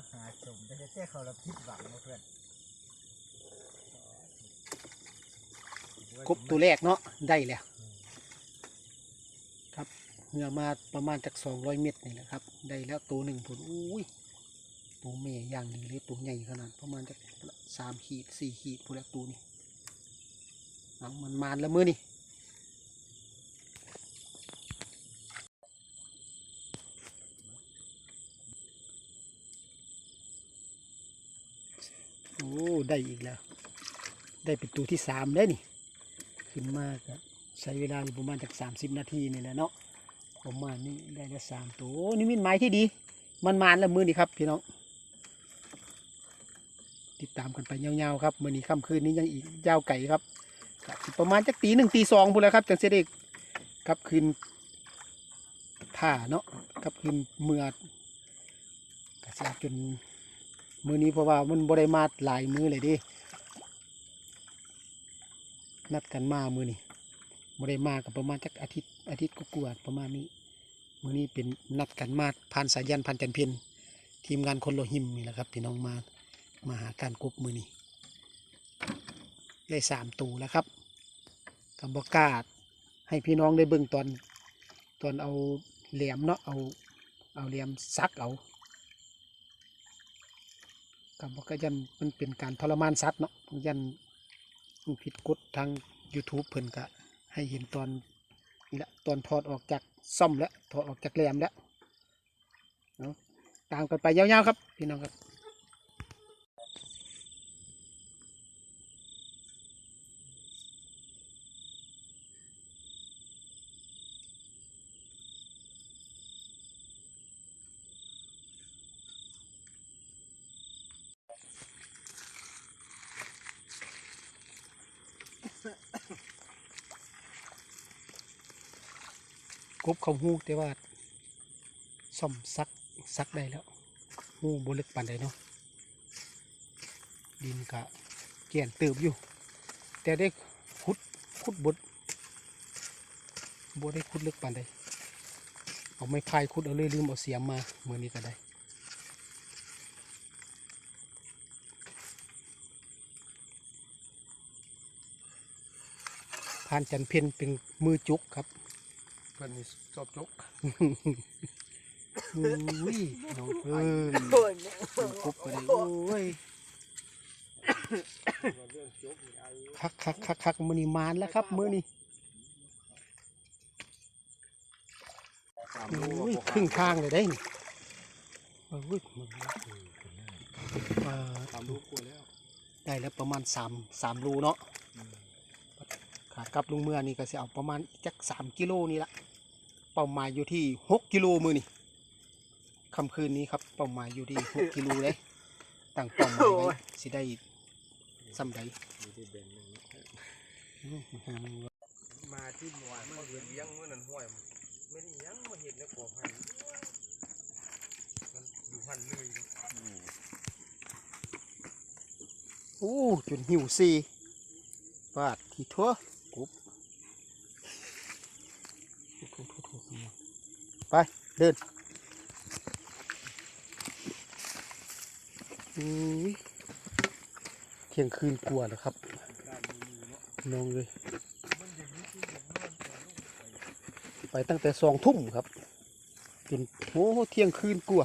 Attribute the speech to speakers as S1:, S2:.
S1: า
S2: หาชมแต่แค่เขาละพิษหวังเพื่อนคร
S1: บตัวแรกเนาะได้แล้วครับเหงื่อมาประมาณจากสองร้อยเมตรนี่แหละครับ ได้แล้วตัวหนึ่งผลอุ้ยตัวเมย์อย่างดีเลยตัวใหญ่ขนาดประมาณจากสามขีดสี่ขีดพวกแล้วตัวนี้เอามันมานแล้วมือนี่ โอ้ได้อีกแล้ว ได้เป็นตัวที่สามได้วนี่ขึ้นมากครับใช้เวลาอยู่ประมาณจากสามสิบนาทีนี่แหละเนาะประมาณนี้ได้แล้วสามตัวนี่มินไม้ที่ดี มันมานแล้วมือนี่ครับพี่น้องติดตามกันไปยาวๆครับมือนี้ค่ำคืนนี้ยังอีกยาวไก่ครับประมาณจากตีหนึ่งตีสองพูดแล้วครับจังเสได็จครับคืนท่าเนาะครับคืนเมื่อกสิเอาจน มือนี้เพราะว่ามันบริมาหลายมือเลยดินัดกันมามือนี่บ่ได้มากับประมาณจักอาทิตย์อาทิตย์ก็กวาประมาณนี้ มือนี้เป็นนัดกันมาผ่านสายยันผ่านจันเพียนทีมงานคนโลหิมนี่แหละครับพี่น้องมามาหาการกบมือนี้ได้สามตูแล้วครับกับบอกล้าให้พี่น้องได้เบิ่งตอนตอนเอาแหลี่ยมเนาะเอาเอาแหลี่ยมซักเอา กับบอกยันมันเป็นการทรมานสัตว์เนาะยันมันผิดกฎทาง YouTube เพิ่นก็ให้เห็นตอนนี่แหละตอนถอดออกจากซ่อมแล้วถอดออกจากแรมแล้วเนาะตามกันไปยาวๆครับ พี่น้องครับ กบเขาหูแต่ว่าซ่อมซักซักได้แล้วหูบลึกปานใดเนาะดินกะเกี่ยนเติบอยู่ แต่ได้ขุดขุดบดบดได้ขุดลึกปานใดเอาไม้พายขุดเอาเลยลืมเอาเสียมมาเมื่อนี้ก็ได้ผ่านจันเพนเป็นมือจุกครับ
S2: พื่อนนี่ชอบจก
S1: อุ้ยน้องเพิ่น
S3: โอ้ย
S1: กบไปเลยโอ้ย
S2: เรื่องจกนี่ไอ้
S1: คักคักคักคักมือนี่มานแล้วครับ มือนี่
S2: สาม
S1: โอ้
S2: โล
S1: ยครึ่งทางเลยได้นี่โอ้ยมึงเอ่อ
S2: สามโลกว่าแล้ว
S1: ได้แล้วประมาณสามสามรูเนาะขากลับลุงเมื่อนี่ก็จะเอาประมาณจักสามกิโลนี่ละเป้าหมายอยู่ที่หกกิโลมือนี่คำคืนนี้ครับเป้าหมายอยู่ที่หกกิโลเลยตั้งเป้าหมายไว้สิได้ซ้ำใด
S2: มีที่เบนหนึ่งเนาะ
S1: อืมหามึง
S2: มาที่หน่วยมาเห็นเลี้ยงเมื่อนั้นห้วยไม่ได้ยังมาเห็นในกอพันธุ์มันอยู่พันเลยเนาะ
S1: โอ้จนหิวซีปาดที่ทั่วกบทุๆๆๆ ไป เดินเที่ยงคืนกลัวนะครับ
S2: ด้านนี้เนาะ
S1: น้องเลย
S2: ไป
S1: ตั้งแต่สองทุ่มครับจนโอ้เที่ยงคืนกลัว